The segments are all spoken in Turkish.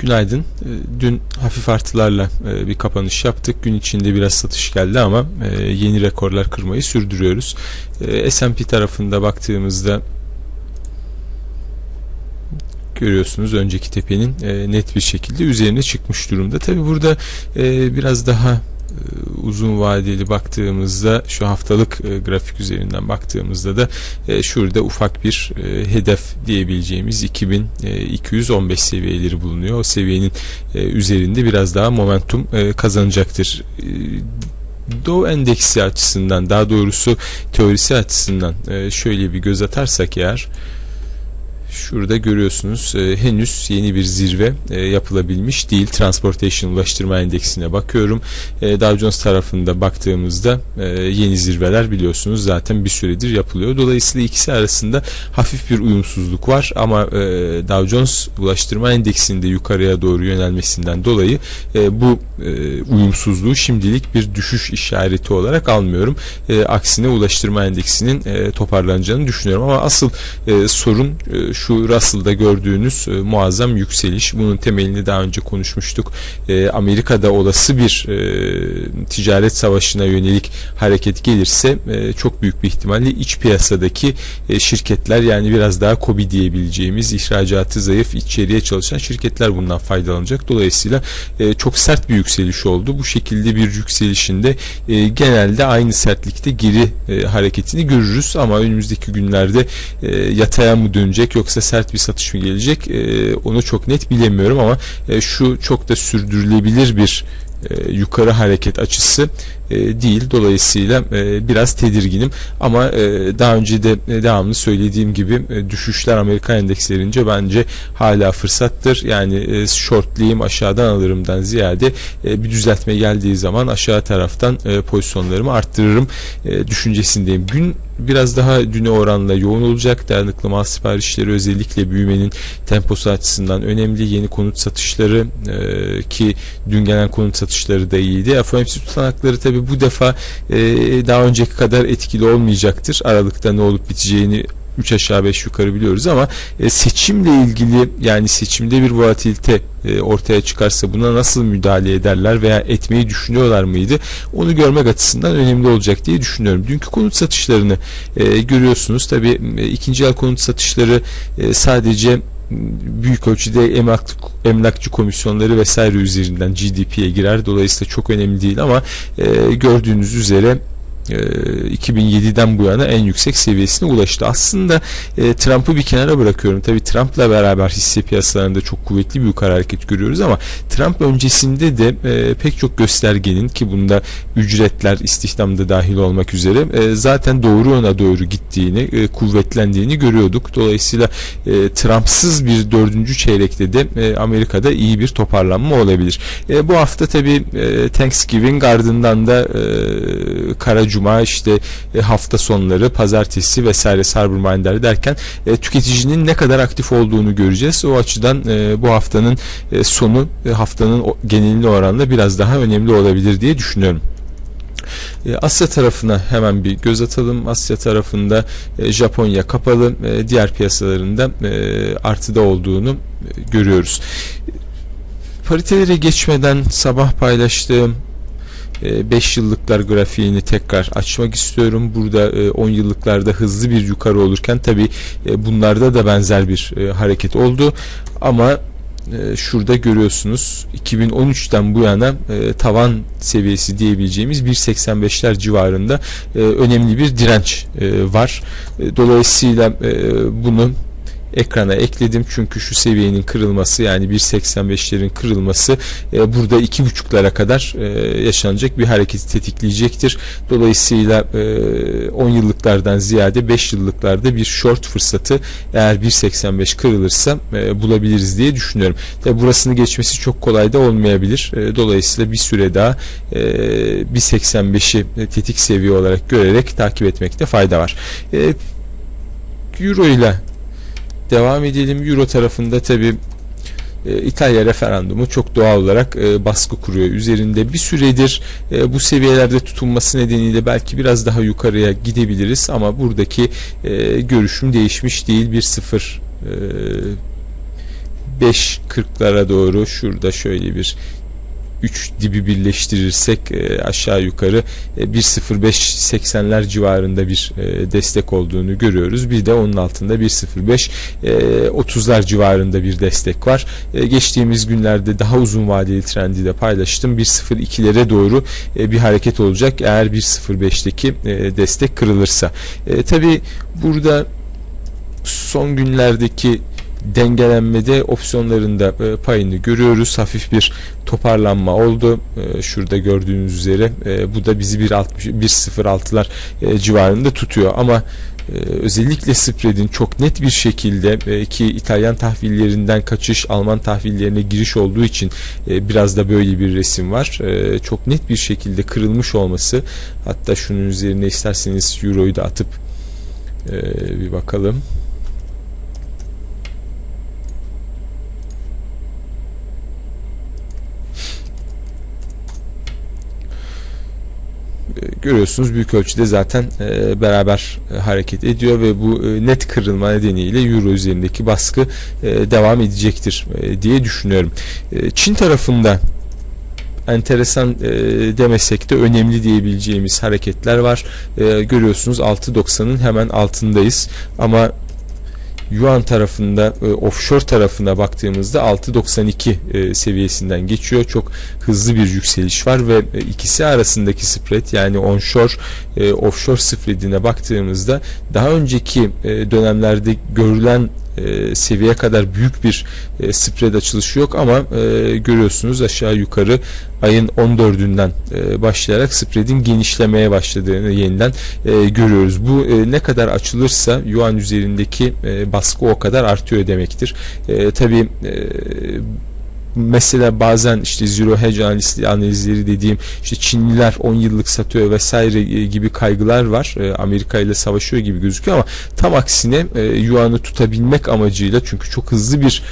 Günaydın. E, dün hafif artılarla e, bir kapanış yaptık. Gün içinde biraz satış geldi ama e, yeni rekorlar kırmayı sürdürüyoruz. S&P tarafında baktığımızda görüyorsunuz önceki tepenin net bir şekilde üzerine çıkmış durumda. Tabi burada biraz daha e, uzun vadeli baktığımızda şu haftalık e, grafik üzerinden baktığımızda da e, şurada ufak bir hedef diyebileceğimiz 2215 seviyeleri bulunuyor. O seviyenin üzerinde biraz daha momentum kazanacaktır. Dow endeksi açısından daha doğrusu teorisi açısından şöyle bir göz atarsak eğer Şurada görüyorsunuz e, henüz yeni bir zirve e, yapılabilmiş değil. Transportation ulaştırma endeksine bakıyorum. E, Dow Jones tarafında baktığımızda e, yeni zirveler biliyorsunuz zaten bir süredir yapılıyor. Dolayısıyla ikisi arasında hafif bir uyumsuzluk var ama e, Dow Jones ulaştırma endeksinde yukarıya doğru yönelmesinden dolayı e, bu e, uyumsuzluğu şimdilik bir düşüş işareti olarak almıyorum. E, aksine ulaştırma endeksinin e, toparlanacağını düşünüyorum ama asıl e, sorun e, şu Russell'da gördüğünüz e, muazzam yükseliş. Bunun temelini daha önce konuşmuştuk. E, Amerika'da olası bir e, ticaret savaşına yönelik hareket gelirse e, çok büyük bir ihtimalle iç piyasadaki e, şirketler yani biraz daha kobi diyebileceğimiz ihracatı zayıf içeriye çalışan şirketler bundan faydalanacak. Dolayısıyla e, çok sert bir yükseliş oldu. Bu şekilde bir yükselişinde e, genelde aynı sertlikte geri e, hareketini görürüz ama önümüzdeki günlerde e, yataya mı dönecek yoksa yoksa sert bir satış mı gelecek e, onu çok net bilemiyorum ama e, şu çok da sürdürülebilir bir e, yukarı hareket açısı e, değil. Dolayısıyla e, biraz tedirginim ama e, daha önce de devamlı söylediğim gibi düşüşler Amerikan endekslerince bence hala fırsattır. Yani e, aşağıdan alırımdan ziyade bir düzeltme geldiği zaman aşağı taraftan pozisyonlarımı arttırırım düşüncesindeyim. Gün biraz daha düne oranla yoğun olacak. Dayanıklı mal siparişleri özellikle büyümenin temposu açısından önemli. Yeni konut satışları e, ki dün gelen konut satışları da iyiydi. FOMC tutanakları tabi bu defa e, daha önceki kadar etkili olmayacaktır. Aralıkta ne olup biteceğini 3 aşağı 5 yukarı biliyoruz ama e, seçimle ilgili yani seçimde bir volatilite e, ortaya çıkarsa buna nasıl müdahale ederler veya etmeyi düşünüyorlar mıydı? Onu görmek açısından önemli olacak diye düşünüyorum. Dünkü konut satışlarını e, görüyorsunuz. Tabii e, ikinci el konut satışları e, sadece büyük ölçüde emlak, emlakçı komisyonları vesaire üzerinden GDP'ye girer. Dolayısıyla çok önemli değil ama e, gördüğünüz üzere 2007'den e, bu yana en yüksek seviyesine ulaştı. Aslında e, Trump'ı bir kenara bırakıyorum. Tabii Trump'la beraber hisse piyasalarında çok kuvvetli bir yukarı hareket görüyoruz ama Trump öncesinde de e, pek çok göstergenin ki bunda ücretler istihdamda dahil olmak üzere e, zaten doğru ona doğru gittiğini, e, kuvvetlendiğini görüyorduk. Dolayısıyla e, Trump'sız bir dördüncü çeyrekte de e, Amerika'da iyi bir toparlanma olabilir. E, bu hafta tabii e, Thanksgiving ardından da e, kara işte e, hafta sonları pazartesi vesaire Cyber derken e, tüketicinin ne kadar aktif olduğunu göreceğiz. O açıdan e, bu haftanın sonu haftanın genelini oranla biraz daha önemli olabilir diye düşünüyorum. Asya tarafına hemen bir göz atalım. Asya tarafında Japonya kapalı, diğer piyasalarında artıda olduğunu görüyoruz. Paritelere geçmeden sabah paylaştığım 5 ee, yıllıklar grafiğini tekrar açmak istiyorum. Burada 10 e, yıllıklarda hızlı bir yukarı olurken tabi e, bunlarda da benzer bir e, hareket oldu. Ama şurada görüyorsunuz 2013'ten bu yana tavan seviyesi diyebileceğimiz 1.85'ler civarında önemli bir direnç var. dolayısıyla bunu ekrana ekledim çünkü şu seviyenin kırılması yani 1.85'lerin kırılması e, burada 2.5'lara kadar e, yaşanacak bir hareketi tetikleyecektir. Dolayısıyla e, 10 yıllıklardan ziyade 5 yıllıklarda bir short fırsatı eğer 1.85 kırılırsa e, bulabiliriz diye düşünüyorum. Tabi burasını geçmesi çok kolay da olmayabilir. E, dolayısıyla bir süre daha e, 1.85'i tetik seviye olarak görerek takip etmekte fayda var. E, Euro ile devam edelim. Euro tarafında tabi e, İtalya referandumu çok doğal olarak e, baskı kuruyor. Üzerinde bir süredir e, bu seviyelerde tutunması nedeniyle belki biraz daha yukarıya gidebiliriz ama buradaki görüşüm değişmiş değil. Bir sıfır e, 5.40'lara doğru şurada şöyle bir 3 dibi birleştirirsek e, aşağı yukarı e, 1.05.80'ler civarında bir e, destek olduğunu görüyoruz. Bir de onun altında 1.05 e, 30'lar civarında bir destek var. Geçtiğimiz günlerde daha uzun vadeli trendi de paylaştım. 1.02'lere doğru bir hareket olacak eğer 1.05'teki e, destek kırılırsa. E, Tabi burada son günlerdeki dengelenmede opsiyonlarında e, payını görüyoruz. Hafif bir toparlanma oldu. E, şurada gördüğünüz üzere e, bu da bizi 1.06'lar e, civarında tutuyor ama özellikle spread'in çok net bir şekilde ki İtalyan tahvillerinden kaçış Alman tahvillerine giriş olduğu için biraz da böyle bir resim var. Çok net bir şekilde kırılmış olması hatta şunun üzerine isterseniz Euro'yu da atıp bir bakalım. Görüyorsunuz büyük ölçüde zaten e, beraber e, hareket ediyor ve bu e, net kırılma nedeniyle euro üzerindeki baskı devam edecektir diye düşünüyorum. Çin tarafında enteresan demesek de önemli diyebileceğimiz hareketler var. Görüyorsunuz 6.90'ın hemen altındayız ama Yuan tarafında e, offshore tarafına baktığımızda 6.92 e, seviyesinden geçiyor. Çok hızlı bir yükseliş var ve e, ikisi arasındaki spread yani onshore e, offshore spreadine baktığımızda daha önceki e, dönemlerde görülen e, seviye kadar büyük bir e, spread açılışı yok ama e, görüyorsunuz aşağı yukarı ayın 14'ünden e, başlayarak spreadin genişlemeye başladığını yeniden e, görüyoruz. Bu e, ne kadar açılırsa yuan üzerindeki e, baskı o kadar artıyor demektir. E, Tabi e, mesela bazen işte zero hedge analizleri dediğim işte Çinliler 10 yıllık satıyor vesaire e, gibi kaygılar var. E, Amerika ile savaşıyor gibi gözüküyor ama tam aksine e, yuanı tutabilmek amacıyla çünkü çok hızlı bir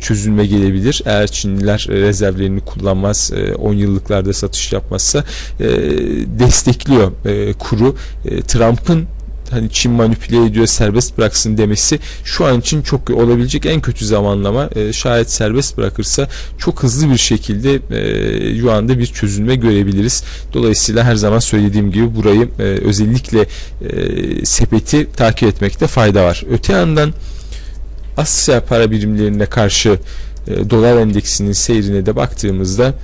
çözülme gelebilir. Eğer Çinliler rezervlerini kullanmaz 10 yıllıklarda satış yapmazsa destekliyor kuru. Trump'ın hani Çin manipüle ediyor serbest bıraksın demesi şu an için çok olabilecek en kötü zamanlama e, şayet serbest bırakırsa çok hızlı bir şekilde e, Yuan'da bir çözülme görebiliriz. Dolayısıyla her zaman söylediğim gibi burayı e, özellikle e, sepeti takip etmekte fayda var. Öte yandan Asya para birimlerine karşı e, dolar endeksinin seyrine de baktığımızda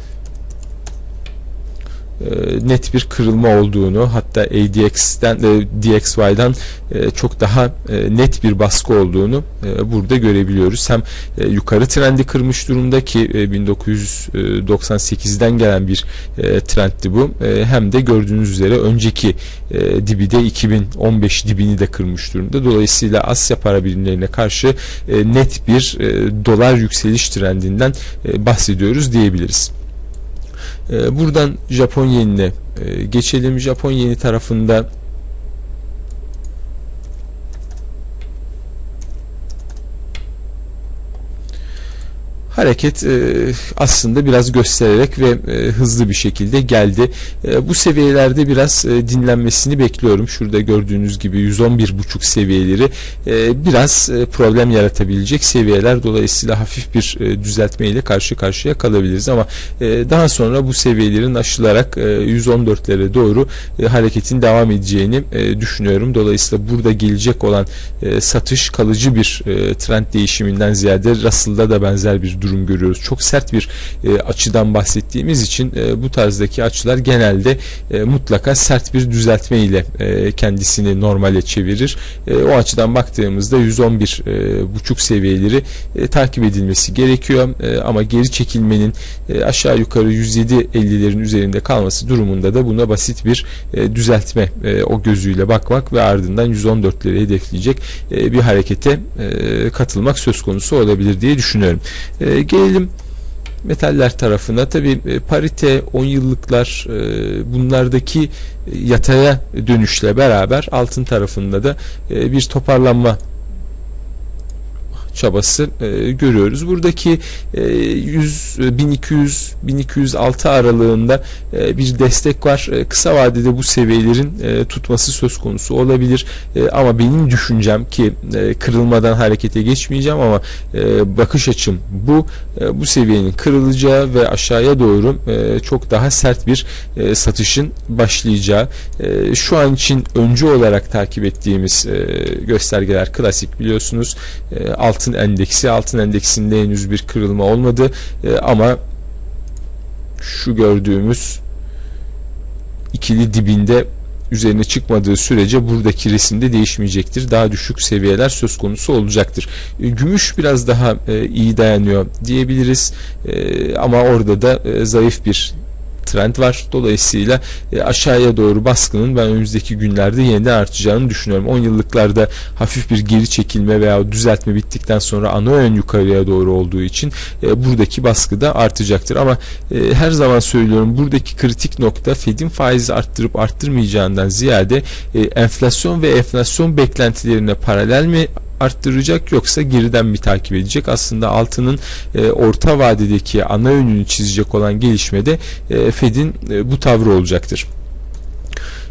net bir kırılma olduğunu hatta ADX'den e, DXY'dan e, çok daha e, net bir baskı olduğunu e, burada görebiliyoruz. Hem e, yukarı trendi kırmış durumda ki e, 1998'den gelen bir e, trenddi bu. E, hem de gördüğünüz üzere önceki e, dibi de 2015 dibini de kırmış durumda. Dolayısıyla Asya para birimlerine karşı e, net bir e, dolar yükseliş trendinden e, bahsediyoruz diyebiliriz. Ee, buradan Japon yenine e, geçelim. Japon yeni tarafında hareket e, aslında biraz göstererek ve e, hızlı bir şekilde geldi. E, bu seviyelerde biraz e, dinlenmesini bekliyorum. Şurada gördüğünüz gibi 111.5 seviyeleri e, biraz e, problem yaratabilecek seviyeler. Dolayısıyla hafif bir e, düzeltme ile karşı karşıya kalabiliriz ama e, daha sonra bu seviyelerin aşılarak e, 114'lere doğru e, hareketin devam edeceğini e, düşünüyorum. Dolayısıyla burada gelecek olan e, satış kalıcı bir e, trend değişiminden ziyade Russell'da da benzer bir durum görüyoruz. Çok sert bir e, açıdan bahsettiğimiz için e, bu tarzdaki açılar genelde e, mutlaka sert bir düzeltme ile e, kendisini normale çevirir. E, o açıdan baktığımızda 111 e, buçuk seviyeleri e, takip edilmesi gerekiyor. E, ama geri çekilmenin e, aşağı yukarı 107.50'lerin üzerinde kalması durumunda da buna basit bir e, düzeltme e, o gözüyle bakmak ve ardından 114'leri hedefleyecek e, bir harekete e, katılmak söz konusu olabilir diye düşünüyorum. E, e, gelelim metaller tarafına. Tabi e, parite 10 yıllıklar e, bunlardaki yataya dönüşle beraber altın tarafında da e, bir toparlanma çabası e, görüyoruz. Buradaki e, 100 1200 1206 aralığında e, bir destek var. E, kısa vadede bu seviyelerin tutması söz konusu olabilir. Ama benim düşüncem ki kırılmadan harekete geçmeyeceğim ama bakış açım bu bu seviyenin kırılacağı ve aşağıya doğru çok daha sert bir satışın başlayacağı. Şu an için öncü olarak takip ettiğimiz göstergeler klasik biliyorsunuz. E, altın endeksi altın endeksinde henüz bir kırılma olmadı e, ama şu gördüğümüz ikili dibinde üzerine çıkmadığı sürece buradaki resimde değişmeyecektir. Daha düşük seviyeler söz konusu olacaktır. E, gümüş biraz daha e, iyi dayanıyor diyebiliriz. E, ama orada da zayıf bir trend var. Dolayısıyla e, aşağıya doğru baskının ben önümüzdeki günlerde yeniden artacağını düşünüyorum. 10 yıllıklarda hafif bir geri çekilme veya düzeltme bittikten sonra ana yön yukarıya doğru olduğu için e, buradaki baskı da artacaktır. Ama e, her zaman söylüyorum buradaki kritik nokta Fed'in faizi arttırıp arttırmayacağından ziyade enflasyon ve enflasyon beklentilerine paralel mi arttıracak yoksa geriden mi takip edecek? Aslında altının e, orta vadedeki ana yönünü çizecek olan gelişmede e, Fed'in e, bu tavrı olacaktır.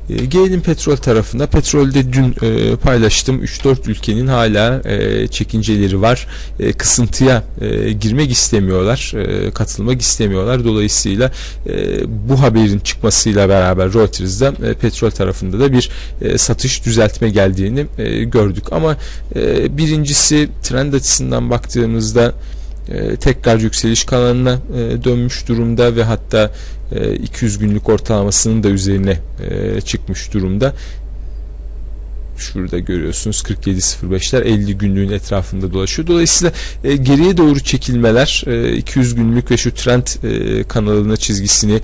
E, gelelim petrol tarafında. Petrolde dün e, paylaştım 3-4 ülkenin hala e, çekinceleri var. E, kısıntıya e, girmek istemiyorlar. E, katılmak istemiyorlar. Dolayısıyla e, bu haberin çıkmasıyla beraber Reuters'da e, petrol tarafında da bir e, satış düzeltme geldiğini e, gördük. Ama e, birincisi trend açısından baktığımızda e, tekrar yükseliş kanalına e, dönmüş durumda ve hatta 200 e, günlük ortalamasının da üzerine e, çıkmış durumda. Şurada görüyorsunuz 47.05'ler 50 günlüğün etrafında dolaşıyor. Dolayısıyla e, geriye doğru çekilmeler e, 200 günlük ve şu trend e, kanalına çizgisini e,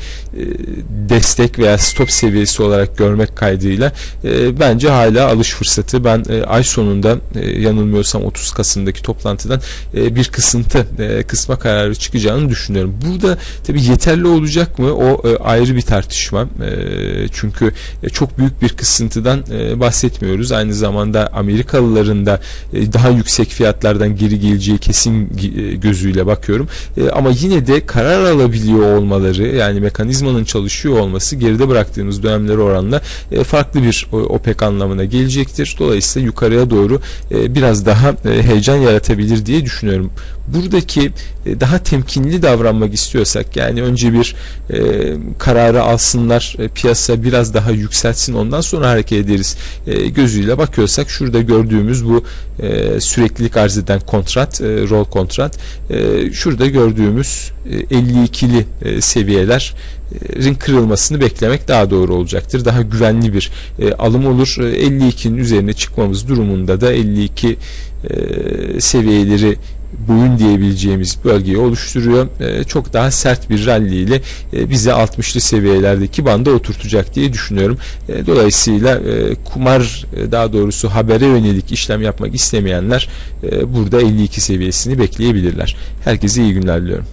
destek veya stop seviyesi olarak görmek kaydıyla e, bence hala alış fırsatı. Ben e, ay sonunda e, yanılmıyorsam 30 Kasım'daki toplantıdan e, bir kısıntı e, kısma kararı çıkacağını düşünüyorum. Burada tabi yeterli olacak mı o e, ayrı bir tartışma. E, çünkü e, çok büyük bir kısıntıdan e, bahsetmiyoruz görüyoruz. Aynı zamanda Amerikalıların da e, daha yüksek fiyatlardan geri geleceği kesin e, gözüyle bakıyorum. E, ama yine de karar alabiliyor olmaları yani mekanizmanın çalışıyor olması geride bıraktığımız dönemlere oranla farklı bir OPEC anlamına gelecektir. Dolayısıyla yukarıya doğru biraz daha heyecan yaratabilir diye düşünüyorum. Buradaki daha temkinli davranmak istiyorsak yani önce bir kararı alsınlar piyasa biraz daha yükseltsin ondan sonra hareket ederiz gözü gözüyle bakıyorsak şurada gördüğümüz bu e, süreklilik arz eden kontrat, e, rol kontrat e, şurada gördüğümüz e, 52'li e, seviyeler kırılmasını beklemek daha doğru olacaktır. Daha güvenli bir e, alım olur. E, 52'nin üzerine çıkmamız durumunda da 52 e, seviyeleri boyun diyebileceğimiz bölgeyi oluşturuyor. E, çok daha sert bir rally ile e, bizi 60'lı seviyelerdeki banda oturtacak diye düşünüyorum. E, dolayısıyla e, kumar e, daha doğrusu habere yönelik işlem yapmak istemeyenler e, burada 52 seviyesini bekleyebilirler. Herkese iyi günler diliyorum.